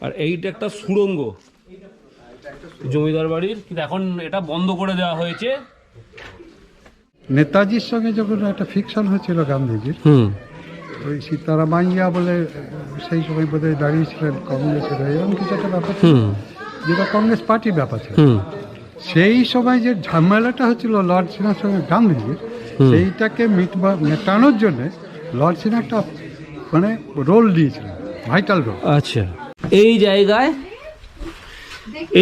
আর এইটা একটা সুড়ঙ্গ। জমিদার বাড়ির। কিন্তু এখন এটা বন্ধ করে দেওয়া হয়েছে। নেতাজির সঙ্গে যখন একটা ফিকশন হয়েছিল গান্ধীজির হুম। ওই সীতারামাইয়া বলে সেই সময় বোধহয় দাঁড়িয়েছিলেন কংগ্রেসের এরকম কিছু একটা ব্যাপার হুম। যেটা কংগ্রেস পার্টির ব্যাপার ছিল। হুম। সেই সময় যে ঝামেলাটা হচ্ছিল লর্ড সিনহার সঙ্গে গান্ধীজির সেইটাকে মিটবা মেটানোর জন্য লর্ড সিনহা একটা মানে রোল দিয়েছিলেন ভাইটাল রোল আচ্ছা। এই জায়গায়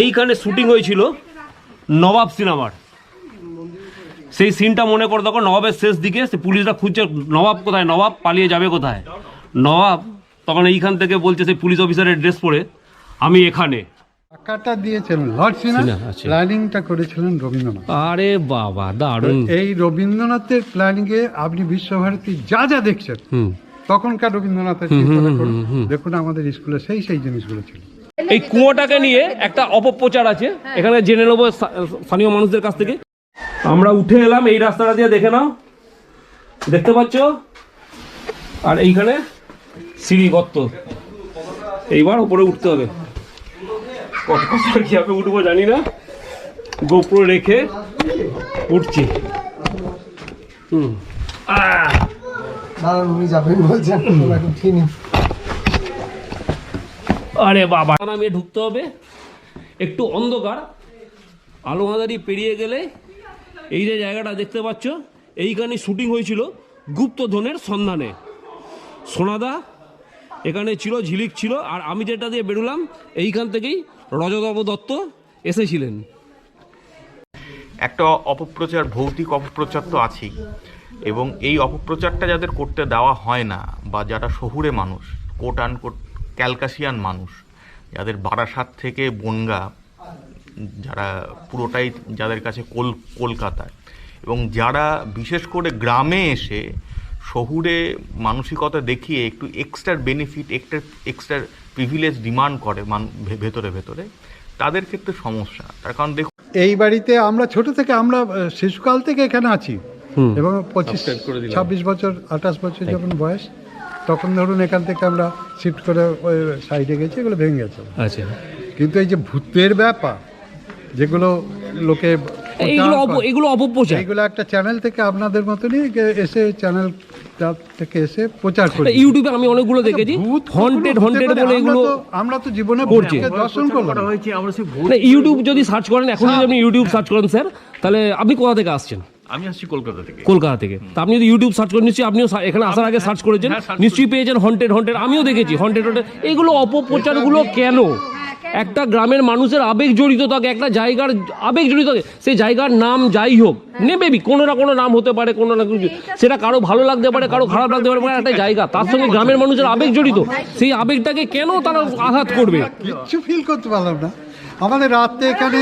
এইখানে শুটিং হয়েছিল নবাব সিনেমার। সেই সিনটা মনে করে দেখো নবাবের শেষ দিকে সে পুলিশরা খুঁজছে নবাব কোথায়? নবাব পালিয়ে যাবে কোথায়? নবাব তখন এইখান থেকে বলছে সেই পুলিশ অফিসারের ড্রেস পরে আমি এখানে। টাকাটা দিয়েছিলেন লর্ড সিনহা সিনহা, আচ্ছা। প্ল্যানিংটা করেছিলেন রবীন্দ্রনাথ। আরে বাবা দারুণ। এই রবীন্দ্রনাথের প্ল্যানিংয়ে আপনি বিশ্বভারতী যা যা দেখছেন তখনকার রবীন্দ্রনাথের করুন দেখুন আমাদের স্কুলে সেই সেই জিনিসগুলো ছিল। এই কুয়োটাকে নিয়ে একটা অপপ্রচার আছে। এখানে জেনে নেব স্থানীয় স্থানীয় মানুষদের কাছ থেকে। আমরা উঠে এলাম এই রাস্তাটা দিয়ে দেখে নাও। দেখতে পাচ্ছ? আর এইখানে সিঁড়ি গর্ত। এইবার উপরে উঠতে হবে। কত কষ্ট কীভাবে উঠবো জানি না। গোপ্রো রেখে উঠছি। হুম। আহ! দাঁড়ান উনি যাবেন বলছেন। এখন ঠিক নেই। আরে বাবা। নামিয়ে ঢুকতে হবে। একটু অন্ধকার। আলো আঁধারি পেরিয়ে গেলে এই যে জায়গাটা দেখতে পাচ্ছ এইখানে শুটিং হয়েছিল গুপ্তধনের সন্ধানে। সোনাদা এখানে ছিল ঝিলিক ছিল আর আমি যেটা দিয়ে বেরোলাম এইখান থেকেই রজতবাবু দত্ত এসেছিলেন। একটা অপপ্রচার ভৌতিক অপপ্রচার তো আছেই। এবং এই অপপ্রচারটা যাদের করতে দেওয়া হয় না, বা যারা শহুরে মানুষ কোট আন কোট ক্যালকাসিয়ান মানুষ, যাদের বারাসাত থেকে বনগা, যারা পুরোটাই যাদের কাছে কল, কলকাতায়, এবং যারা বিশেষ করে গ্রামে এসে শহুরে মানসিকতা দেখিয়ে একটু এক্সট্রা বেনিফিট একটা এক্সট্রা প্রিভিলেজ ডিমান্ড করে মান ভেতরে ভেতরে, তাদের ক্ষেত্রে সমস্যা। তার কারণ দেখুন এই বাড়িতে আমরা ছোট থেকে আমরা শিশুকাল থেকে এখানে আছি। এবং পঁচিশ ছাব্বিশ বছর আঠাশ বছর যখন বয়স তখন ধরুন এখান থেকে আমরা শিফট করে ওই সাইডে গেছি এগুলো ভেঙে গেছে। আচ্ছা। কিন্তু এই যে ভূতের ব্যাপার যেগুলো লোকে এগুলো অপপ্রচার। এইগুলো একটা চ্যানেল থেকে আপনাদের মতনই এসে চ্যানেল থেকে এসে প্রচার করে ইউটিউবে আমি অনেকগুলো দেখেছি। হন্টেড হন্টেড বলে এগুলো আমরা তো জীবনে করছে। দর্শন করলাম। না ইউটিউব যদি সার্চ করেন এখন যদি আপনি ইউটিউব সার্চ করেন স্যার তাহলে আপনি কোথা থেকে আসছেন? আমি আসছি কলকাতা থেকে। কলকাতা থেকে। তা আপনি যদি ইউটিউব সার্চ করেন নিশ্চয়ই আপনিও এখানে আসার আগে সার্চ করেছেন। নিশ্চয়ই পেয়েছেন হন্টেড হন্টেড আমিও দেখেছি হন্টেড হন্টেড এগুলো অপপ্রচারগুলো কেন? একটা গ্রামের মানুষের আবেগ জড়িত থাকে একটা জায়গার আবেগ জড়িত থাকে। সেই জায়গার নাম যাই হোক নেবেবি কোনো না কোনো নাম হতে পারে কোনো না কিছু সেটা কারও ভালো লাগতে পারে কারও খারাপ লাগতে পারে মানে একটা জায়গা। তার সঙ্গে গ্রামের মানুষের আবেগ জড়িত। সেই আবেগটাকে কেন তারা আঘাত করবে? কিচ্ছু ফিল করতে পারলাম না। আমাদের রাতে এখানে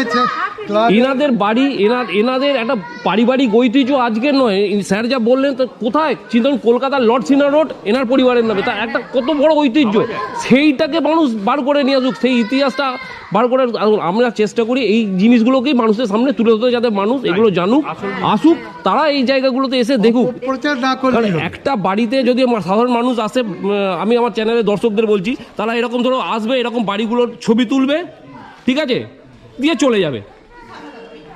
এনাদের বাড়ি এনার এনাদের একটা পারিবারিক ঐতিহ্য আজকের নয়। স্যার যা বললেন তো কোথায়? চিন্তা কলকাতার লর্ড সিনা রোড এনার পরিবারের নামে। তা একটা কত বড় ঐতিহ্য। সেইটাকে মানুষ বার করে নিয়ে আসুক সেই ইতিহাসটা বার করে আমরা চেষ্টা করি এই জিনিসগুলোকেই মানুষের সামনে তুলে ধরতে যাতে মানুষ এগুলো জানুক আসুক তারা এই জায়গাগুলোতে এসে দেখুক। প্রচার না করলে একটা বাড়িতে যদি আমার সাধারণ মানুষ আসে আমি আমার চ্যানেলের দর্শকদের বলছি তারা এরকম ধরো আসবে এরকম বাড়িগুলোর ছবি তুলবে ঠিক আছে? দিয়ে চলে যাবে।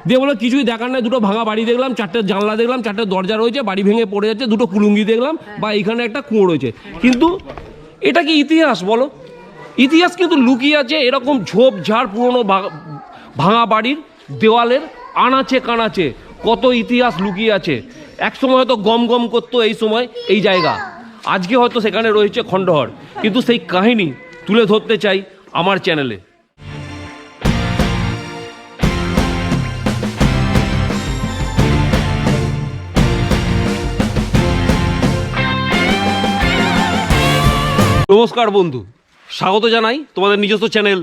দিয়ে বলে কিছুই দেখার নাই দুটো ভাঙা বাড়ি দেখলাম চারটে জানলা দেখলাম চারটে দরজা রয়েছে বাড়ি ভেঙে পড়ে যাচ্ছে দুটো কুলুঙ্গি দেখলাম বা এইখানে একটা কুয়ো রয়েছে। কিন্তু এটা কি ইতিহাস বলো? ইতিহাস কিন্তু লুকিয়ে আছে এরকম ঝোপ ঝাড় পুরনো ভাঙা বাড়ির দেওয়ালের আনাচে কানাচে। কত ইতিহাস লুকিয়ে আছে। এক সময় হয়তো গম গম করতো এই সময় এই জায়গা। আজকে হয়তো সেখানে রয়েছে খণ্ডহর। কিন্তু সেই কাহিনী তুলে ধরতে চাই আমার চ্যানেলে। নমস্কার বন্ধু। স্বাগত জানাই তোমাদের নিজস্ব চ্যানেল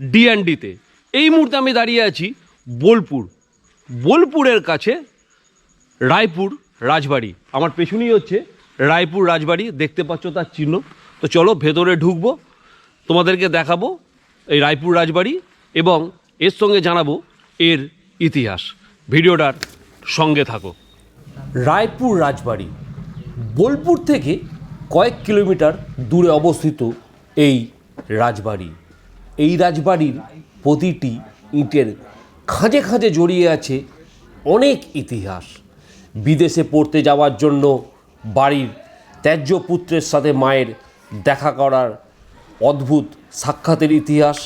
ডি অ্যান্ড ডিতে এই মুহূর্তে আমি দাঁড়িয়ে আছি বোলপুর। বোলপুরের কাছে রায়পুর রাজবাড়ি। আমার পেছনেই হচ্ছে রায়পুর রাজবাড়ি। দেখতে পাচ্ছ তার চিহ্ন। তো চলো ভেতরে ঢুকবো। তোমাদেরকে দেখাবো এই রায়পুর রাজবাড়ি এবং এর সঙ্গে জানাব এর ইতিহাস। ভিডিওটার সঙ্গে থাকো। রায়পুর রাজবাড়ি। বোলপুর থেকে কয়েক কিলোমিটার দূরে অবস্থিত এই রাজবাড়ি। এই রাজবাড়ির প্রতিটি ইটের খাঁজে খাঁজে জড়িয়ে আছে অনেক ইতিহাস। বিদেশে পড়তে যাওয়ার জন্য বাড়ির ত্যায্য পুত্রের সাথে মায়ের দেখা করার অদ্ভুত সাক্ষাতের ইতিহাস।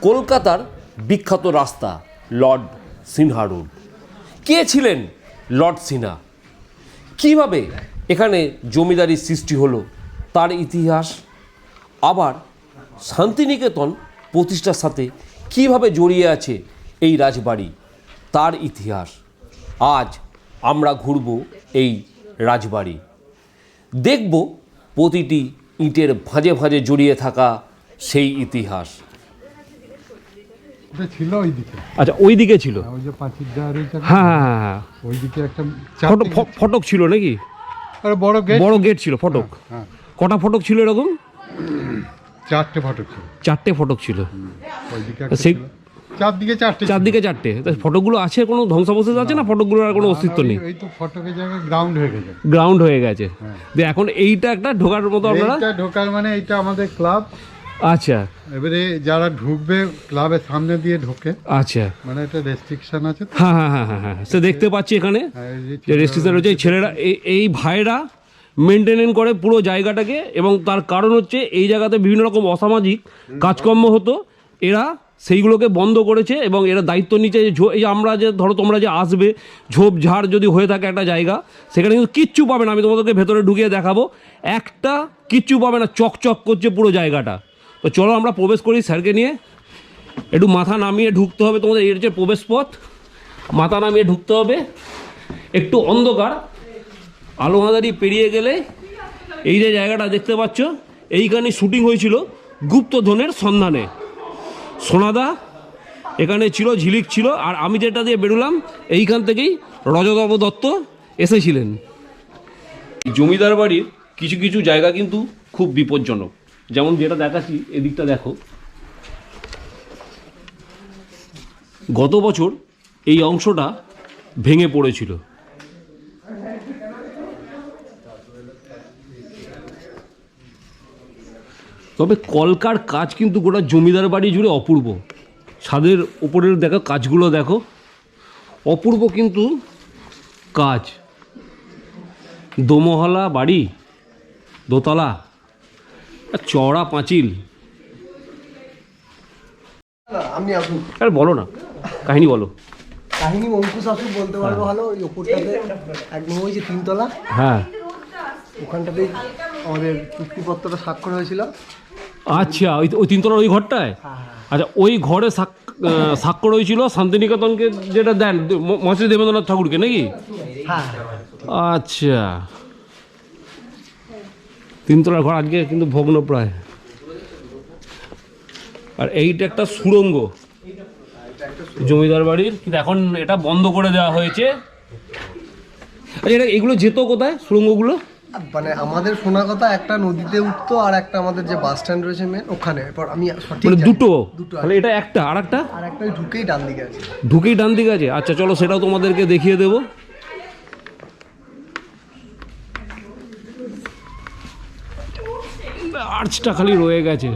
কলকাতার বিখ্যাত রাস্তা, লর্ড সিনহা রোড। কে ছিলেন লর্ড সিনহা? কীভাবে এখানে জমিদারি সৃষ্টি হলো তার ইতিহাস। আবার শান্তিনিকেতন প্রতিষ্ঠার সাথে কীভাবে জড়িয়ে আছে এই রাজবাড়ি তার ইতিহাস। আজ আমরা ঘুরব এই রাজবাড়ি। দেখব প্রতিটি ইটের ভাঁজে ভাঁজে জড়িয়ে থাকা সেই ইতিহাস। ছিল ওইদিকে। আচ্ছা ওই দিকে ছিল ওই যে দেওয়া রয়েছে হ্যাঁ হ্যাঁ হ্যাঁ ওইদিকে একটা ফটক ফটক ছিল নাকি? বড় গেট বড় গেট ছিল ফটক। হ্যাঁ কটা ফটক ছিল এরকম? চারটে ফটক ছিল। চারটে ফটক ছিল। সেই- চারদিকে চারটে চারদিকে চারটে। তা ফটকগুলো আছে কোনো ধ্বংসাবশেষ আছে না? ফটকগুলোর আর কোনো অস্তিত্ব নেই? এই তো ফটকের জায়গায় গ্রাউন্ড হয়ে গেছে। গ্রাউন্ড হয়ে গেছে। এখন এইটা একটা ঢোকার মতো আপনারা? ঢোকার মানে এইটা আমাদের ক্লাব আচ্ছা। এবারে যারা ঢুকবে ক্লাবের সামনে দিয়ে ঢোকে। আচ্ছা। মানে একটা রেস্ট্রিকশন আছে হ্যাঁ হ্যাঁ হ্যাঁ হ্যাঁ হ্যাঁ। সে দেখতে পাচ্ছি এখানে। হ্যাঁ, যে রেস্ট্রিকশন রয়েছে এই ছেলেরা এই ভাইরা মেনটেনেন করে পুরো জায়গাটাকে এবং তার কারণ হচ্ছে এই জায়গাতে বিভিন্ন রকম অসামাজিক কাজকর্ম হতো। এরা সেইগুলোকে বন্ধ করেছে এবং এরা দায়িত্ব নিচ্ছে যে ঝো- এই যে আমরা যে ধরো তোমরা যে আসবে ঝোপ ঝাড় যদি হয়ে থাকে একটা জায়গা সেখানে কিন্তু কিচ্ছু পাবে না। আমি তোমাদেরকে ভেতরে ঢুকিয়ে দেখাবো। একটা কিচ্ছু পাবে না চকচক করছে পুরো জায়গাটা। তো চলো আমরা প্রবেশ করি স্যারকে নিয়ে। একটু মাথা নামিয়ে ঢুকতে হবে তোমাদের এর যে প্রবেশ পথ। মাথা নামিয়ে ঢুকতে হবে। একটু অন্ধকার। আলো আঁধারি পেরিয়ে গেলে এই যে জায়গাটা দেখতে পাচ্ছ, এইখানে শুটিং হয়েছিল গুপ্তধনের সন্ধানে। সোনাদা, এখানে ছিল, ঝিলিক ছিল, আর আমি যেটা দিয়ে বেরোলাম, এইখান থেকেই রজতবাবু দত্ত এসেছিলেন। জমিদার বাড়ির কিছু কিছু জায়গা কিন্তু খুব বিপজ্জনক। যেমন যেটা দেখাচ্ছি, এদিকটা দেখো। গত বছর এই অংশটা ভেঙে পড়েছিল। তবে কলকার কাজ কিন্তু গোটা জমিদার বাড়ি জুড়ে অপূর্ব। ছাদের ওপরের দেখো কাজগুলো দেখো। অপূর্ব কিন্তু কাজ। দোমহলা বাড়ি, দোতলা চওড়া পাঁচিল। আরে বলো না কাহিনী বলো। কাহিনী অঙ্কুশ আসুন বলতে পারব ভালো ওই ওপরটাতে একদম ওই যে তিনতলা। হ্যাঁ। ওখানটাতেই আমাদের চুক্তিপত্রটা স্বাক্ষর হয়েছিল। আচ্ছা ওই ওই তিনতলার ওই ঘরটায়? আচ্ছা ওই ঘরে স্বাক্ষর হয়েছিল শান্তিনিকেতনকে যেটা দেন মহাশ্রী দেবেন্দ্রনাথ ঠাকুরকে নাকি? হ্যাঁ। আচ্ছা। তিনতলার ঘর আজকে কিন্তু ভগ্ন প্রায়। আর এইটা একটা সুড়ঙ্গ। জমিদার বাড়ির। কিন্তু এখন এটা বন্ধ করে দেওয়া হয়েছে। আচ্ছা এটা এগুলো যেত কোথায় সুড়ঙ্গগুলো? মানে আমাদের শোনা কথা একটা নদীতে উঠতো আর একটা আমাদের যে বাস স্ট্যান্ড রয়েছে মেন ওখানে। এরপর আমি সঠিক মানে। দুটো। দুটো তাহলে এটা একটা। আর একটা আর একটা ঢুকেই ডান দিকে আছে। ঢুকেই ডান দিকে আছে। আচ্ছা চলো সেটাও তোমাদেরকে দেখিয়ে দেবো। আর্চটা খালি রয়ে গেছে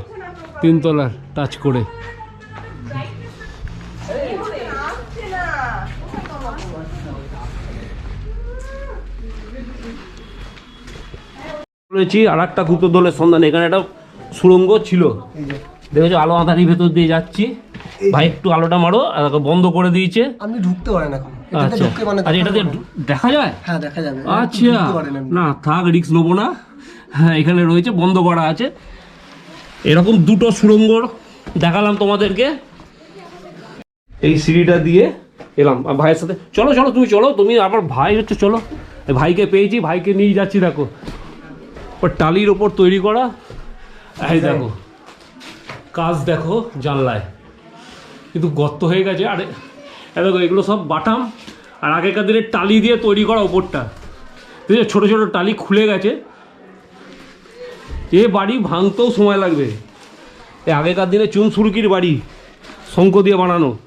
তিনতলার টাচ করে। বলেছি আর একটা গুপ্তদলের সন্ধান এখানে একটা সুড়ঙ্গ ছিল। দেখেছ আলো আঁধারি ভেতর দিয়ে যাচ্ছি। ভাই একটু আলোটা মারো বন্ধ করে দিয়েছে। আপনি ঢুকতে পারেন এখন। এটাতে আচ্ছা। মানে আচ্ছা এটা দেখা যায়? হ্যাঁ দেখা যাবে। আচ্ছা। না থাক রিক্স নেব না। হ্যাঁ এখানে রয়েছে বন্ধ করা আছে। এরকম দুটো সুড়ঙ্গ দেখালাম তোমাদেরকে। এই সিঁড়িটা দিয়ে এলাম আর ভাইয়ের সাথে। চলো চলো তুমি চলো তুমি আমার ভাই হচ্ছে চলো। ভাইকে পেয়েছি ভাইকে নিয়ে যাচ্ছি দেখো। টালির ওপর তৈরি করা। এই দেখো কাজ দেখো জানলায়। কিন্তু গর্ত হয়ে গেছে আরে দেখো এগুলো সব বাটাম আর আগেকার দিনে টালি দিয়ে তৈরি করা ওপরটা। ঠিক আছে ছোটো ছোটো টালি খুলে গেছে। এ বাড়ি ভাঙতেও সময় লাগবে। এ আগেকার দিনে চুন সুরকির বাড়ি, শঙ্খ দিয়ে বানানো।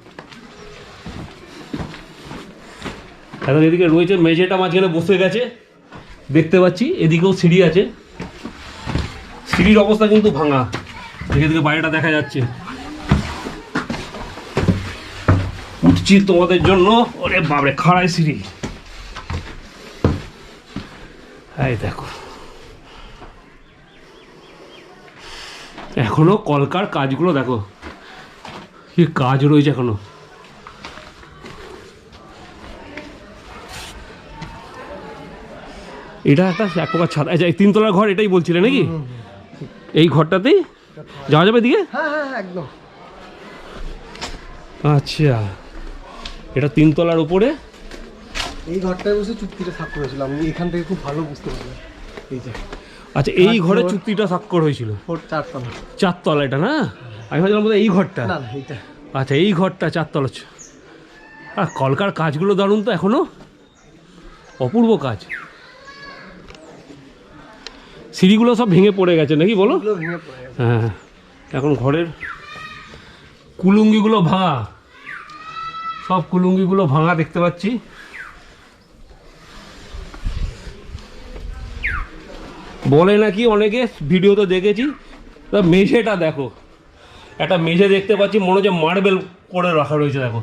এখন এদিকে রয়েছে মেঝেটা মাঝখানে বসে গেছে। দেখতে পাচ্ছি, এদিকেও সিঁড়ি আছে। সিঁড়ির অবস্থা কিন্তু ভাঙা। এদিকে এদিকে বাড়িটা দেখা যাচ্ছে। উঠছি তোমাদের জন্য। ওরে বাবরে খাড়াই সিঁড়ি। এই দেখো। এখনও কলকার কাজগুলো দেখো। কি কাজ রয়েছে এখনও। এটা একটা এক প্রকার ছাদ। আচ্ছা এই তিনতলার ঘর এটাই বলছিলে নাকি? এই ঘরটাতেই? যাওয়া যাবে দিকে হ্যাঁ হ্যাঁ হ্যাঁ, একদম। আচ্ছা। এটা তিনতলার উপরে? এই ঘরটায় বসে চুক্তিটা সাফ করেছিলাম। আমি এখান থেকে খুব ভালো বুঝতে পারলাম। এই যে। আচ্ছা এই ঘরে চুক্তিটা স্বাক্ষর হয়েছিল? চারতলা এটা না? আমি ভাবছিলাম এই ঘরটা। আচ্ছা এই ঘরটা চারতলা আর কলকার কাজগুলো দারুণ তো এখনও? অপূর্ব কাজ। সিঁড়িগুলো সব ভেঙে পড়ে গেছে নাকি বলো? গেছে। হ্যাঁ। এখন ঘরের কুলুঙ্গিগুলো ভাঙা। সব কুলুঙ্গিগুলো ভাঙা দেখতে পাচ্ছি। বলে নাকি অনেকে? ভিডিওতে দেখেছি। তা মেঝেটা দেখো। একটা মেঝে দেখতে পাচ্ছি, মনে হচ্ছে মার্বেল করে রাখা রয়েছে, দেখো।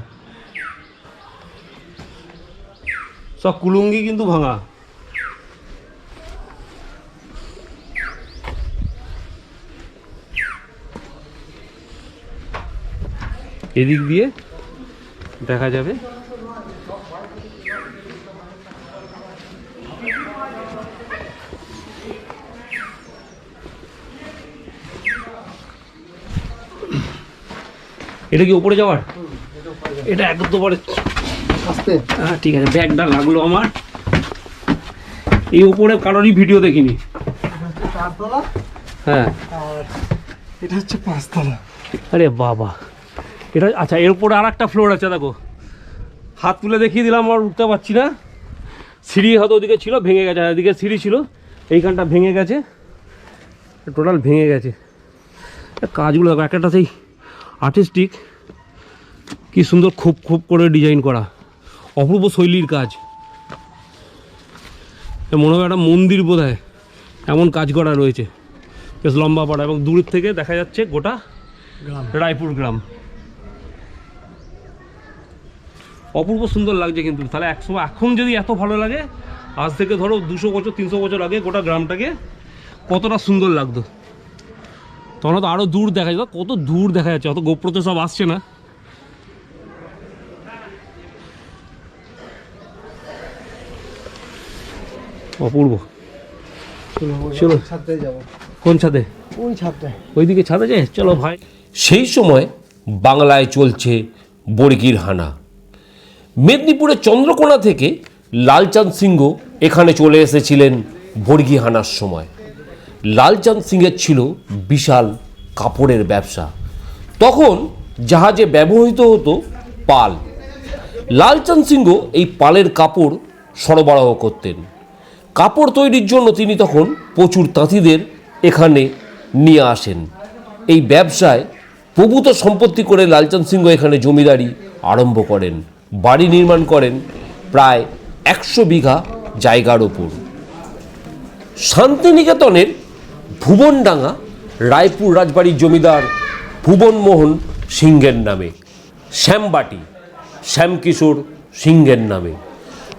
সব কুলুঙ্গি কিন্তু ভাঙা। এদিক দিয়ে দেখা যাবে। এটা কি উপরে যাওয়ার? এটা একদম আস্তে। হ্যাঁ ঠিক আছে ব্যাগটা লাগল আমার। এই উপরে কারোরই ভিডিও দেখিনি। চারতলা। হ্যাঁ। এটা হচ্ছে পাঁচতলা। আরে বাবা। এটা আচ্ছা এর উপরে আর একটা ফ্লোর আছে দেখো। হাত তুলে দেখিয়ে দিলাম আর উঠতে পারছি না। সিঁড়ি হয়তো ওদিকে ছিল ভেঙে গেছে। এদিকে সিঁড়ি ছিল এইখানটা ভেঙে গেছে। টোটাল ভেঙে গেছে। কাজগুলো দেখো একটা সেই আর্টিস্টিক কি সুন্দর খুব খুব করে ডিজাইন করা অপূর্ব শৈলীর কাজ। মনে হয় একটা মন্দির বোধ এমন কাজ করা রয়েছে। বেশ লম্বা পাড়া এবং দূর থেকে দেখা যাচ্ছে গোটা গ্রাম। রায়পুর গ্রাম। অপূর্ব সুন্দর লাগছে কিন্তু তাহলে একশো এখন যদি এত ভালো লাগে আজ থেকে ধরো দুশো বছর তিনশো বছর আগে গোটা গ্রামটাকে কতটা সুন্দর লাগতো। তখন তো আরও দূর দেখা যেত কত দূর দেখা যাচ্ছে অত গোপ্রতে সব আসছে না। অপূর্ব। চলো। কোন ছাদে? ওই ওইদিকে ছাদে যায় চলো ভাই। সেই সময় বাংলায় চলছে বর্গির হানা। মেদিনীপুরের চন্দ্রকোনা থেকে লালচাঁদ সিংহ এখানে চলে এসেছিলেন বর্গি হানার সময়। লালচাঁদ সিংয়ের ছিল বিশাল কাপড়ের ব্যবসা। তখন জাহাজে ব্যবহৃত হতো পাল। লালচাঁদ সিংহ এই পালের কাপড় সরবরাহ করতেন। কাপড় তৈরির জন্য তিনি তখন প্রচুর তাঁতিদের এখানে নিয়ে আসেন। এই ব্যবসায় প্রভূত সম্পত্তি করে লালচাঁদ সিংহ এখানে জমিদারি আরম্ভ করেন, বাড়ি নির্মাণ করেন প্রায় একশো বিঘা জায়গার ওপর। শান্তিনিকেতনের ভুবনডাঙ্গা, রায়পুর রাজবাড়ির জমিদার ভুবনমোহন সিংহের নামে, শ্যামবাটি, শ্যামকিশোর সিংহের নামে।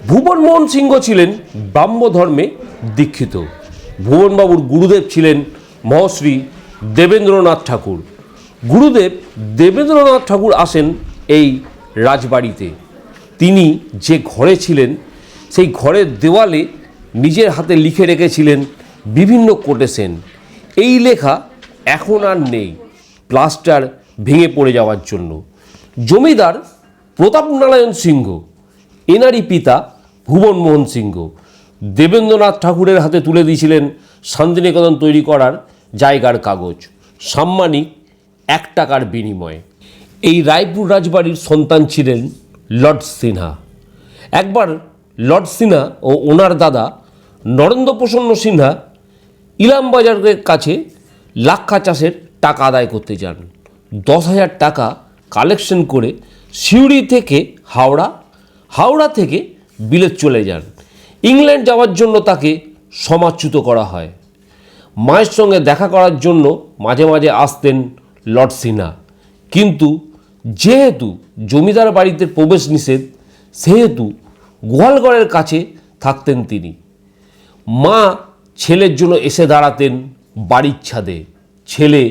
ভুবনমোহন সিংহ ছিলেন ব্রাহ্ম ধর্মে দীক্ষিত। ভুবনবাবুর গুরুদেব ছিলেন মহশ্রী দেবেন্দ্রনাথ ঠাকুর। গুরুদেব দেবেন্দ্রনাথ ঠাকুর আসেন এই রাজবাড়িতে। তিনি যে ঘরে ছিলেন, সেই ঘরের দেওয়ালে নিজের হাতে লিখে রেখেছিলেন বিভিন্ন কোটেশন এই লেখা এখন আর নেই প্লাস্টার ভেঙে পড়ে যাওয়ার জন্য। জমিদার প্রতাপ নারায়ণ সিংহ, এনারই পিতা ভুবনমোহন সিংহ, দেবেন্দ্রনাথ ঠাকুরের হাতে তুলে দিয়েছিলেন শান্তিনিকেতন তৈরি করার জায়গার কাগজ। সাম্মানিক এক টাকার বিনিময়ে। এই রায়পুর রাজবাড়ির সন্তান ছিলেন লর্ড সিনহা। একবার লর্ড সিনহা ও ওনার দাদা নরেন্দ্র প্রসন্ন সিনহা ইলামবাজারের কাছে লাক্ষা চাষের টাকা আদায় করতে যান। দশ হাজার টাকা কালেকশন করে সিউড়ি থেকে হাওড়া হাওড়া থেকে বিলেত চলে যান। ইংল্যান্ড যাওয়ার জন্য তাকে সমাচ্যুত করা হয়। মায়ের সঙ্গে দেখা করার জন্য মাঝে মাঝে আসতেন লর্ড সিনহা। কিন্তু যেহেতু জমিদার বাড়িতে প্রবেশ নিষেধ, সেহেতু গোয়ালঘরের কাছে থাকতেন তিনি। মা ছেলের জন্য এসে দাঁড়াতেন বাড়ির ছাদে। ছেলে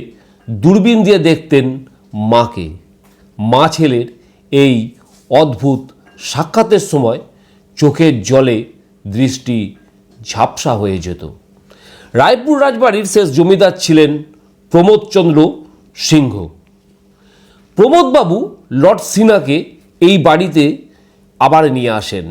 দূরবীন দিয়ে দেখতেন মাকে। মা ছেলের এই অদ্ভুত সাক্ষাতের সময় চোখের জলে দৃষ্টি ঝাপসা হয়ে যেত। রায়পুর রাজবাড়ির শেষ জমিদার ছিলেন প্রমোদচন্দ্র সিংহ। প্রমোদবাবু লর্ড সিনাকে এই বাড়িতে আবার নিয়ে আসেন।